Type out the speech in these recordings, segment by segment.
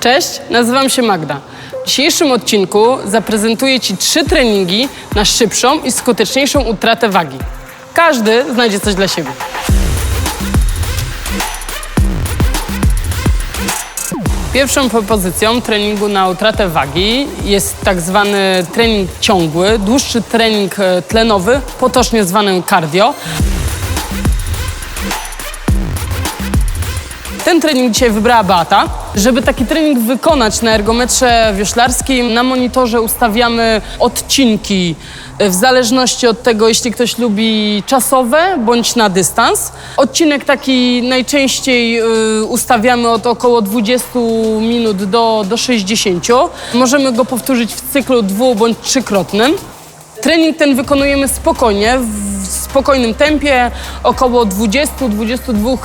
Cześć, nazywam się Magda. W dzisiejszym odcinku zaprezentuję Ci trzy treningi na szybszą i skuteczniejszą utratę wagi. Każdy znajdzie coś dla siebie. Pierwszą propozycją treningu na utratę wagi jest tak zwany trening ciągły, dłuższy trening e, tlenowy, potocznie zwany cardio. Ten trening dzisiaj wybrała Beata. Żeby taki trening wykonać na ergometrze wioślarskim, na monitorze ustawiamy odcinki w zależności od tego, jeśli ktoś lubi czasowe bądź na dystans. Odcinek taki najczęściej y, ustawiamy od około 20 minut do, do 60. Możemy go powtórzyć w cyklu dwu bądź trzykrotnym. Trening ten wykonujemy spokojnie, spokojnym tempie, około 20-22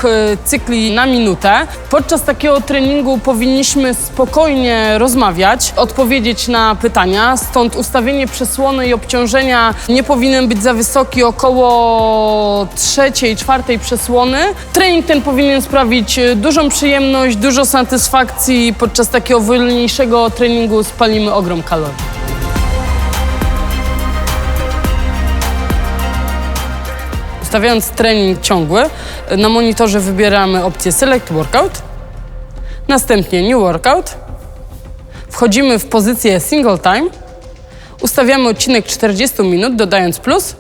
cykli na minutę. Podczas takiego treningu powinniśmy spokojnie rozmawiać, odpowiedzieć na pytania, stąd ustawienie przesłony i obciążenia nie powinien być za wysoki, około trzeciej, czwartej przesłony. Trening ten powinien sprawić e, dużą przyjemność, dużo satysfakcji. Podczas takiego wolniejszego treningu spalimy ogrom kalorii. Ustawiając trening ciągły, na monitorze wybieramy opcję Select Workout, następnie New Workout, wchodzimy w pozycję Single Time, ustawiamy odcinek 40 minut, dodając plus,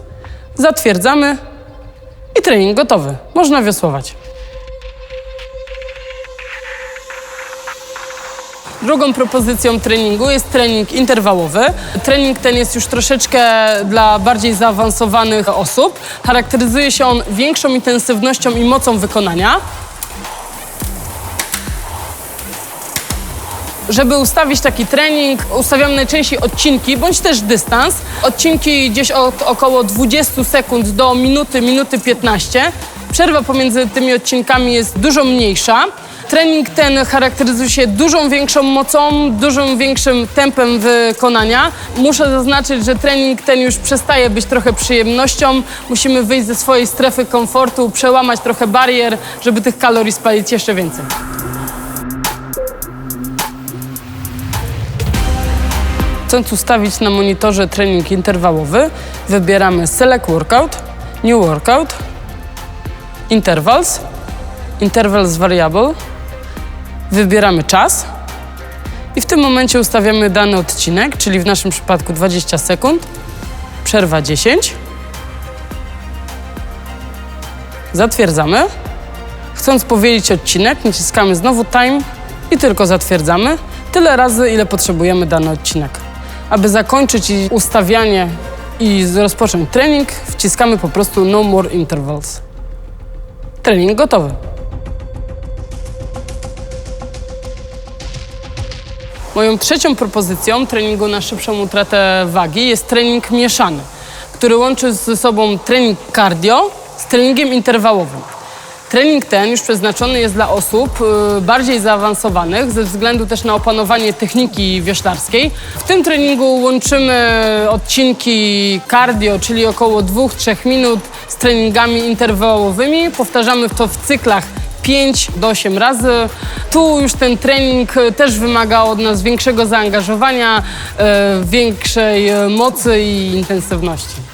zatwierdzamy i trening gotowy. Można wiosłować. Drugą propozycją treningu jest trening interwałowy. Trening ten jest już troszeczkę dla bardziej zaawansowanych osób. Charakteryzuje się on większą intensywnością i mocą wykonania. Żeby ustawić taki trening, ustawiam najczęściej odcinki bądź też dystans. Odcinki gdzieś od około 20 sekund do minuty, minuty 15. Przerwa pomiędzy tymi odcinkami jest dużo mniejsza. Trening ten charakteryzuje się dużą większą mocą, dużym większym tempem wykonania. Muszę zaznaczyć, że trening ten już przestaje być trochę przyjemnością. Musimy wyjść ze swojej strefy komfortu, przełamać trochę barier, żeby tych kalorii spalić jeszcze więcej. Chcąc ustawić na monitorze trening interwałowy, wybieramy Select Workout, New Workout, Intervals, Intervals Variable, wybieramy czas i w tym momencie ustawiamy dany odcinek, czyli w naszym przypadku 20 sekund, przerwa 10. Zatwierdzamy. Chcąc powiedzieć odcinek, naciskamy znowu time i tylko zatwierdzamy tyle razy, ile potrzebujemy dany odcinek. Aby zakończyć ustawianie i rozpocząć trening, wciskamy po prostu no more intervals. Trening gotowy. Moją trzecią propozycją treningu na szybszą utratę wagi jest trening mieszany, który łączy ze sobą trening cardio z treningiem interwałowym. Trening ten już przeznaczony jest dla osób y, bardziej zaawansowanych ze względu też na opanowanie techniki wioślarskiej. W tym treningu łączymy odcinki cardio, czyli około 2-3 minut z treningami interwałowymi. Powtarzamy to w cyklach 5 do 8 razy. Tu już ten trening e, też wymaga od nas większego zaangażowania, e, większej e, mocy i intensywności.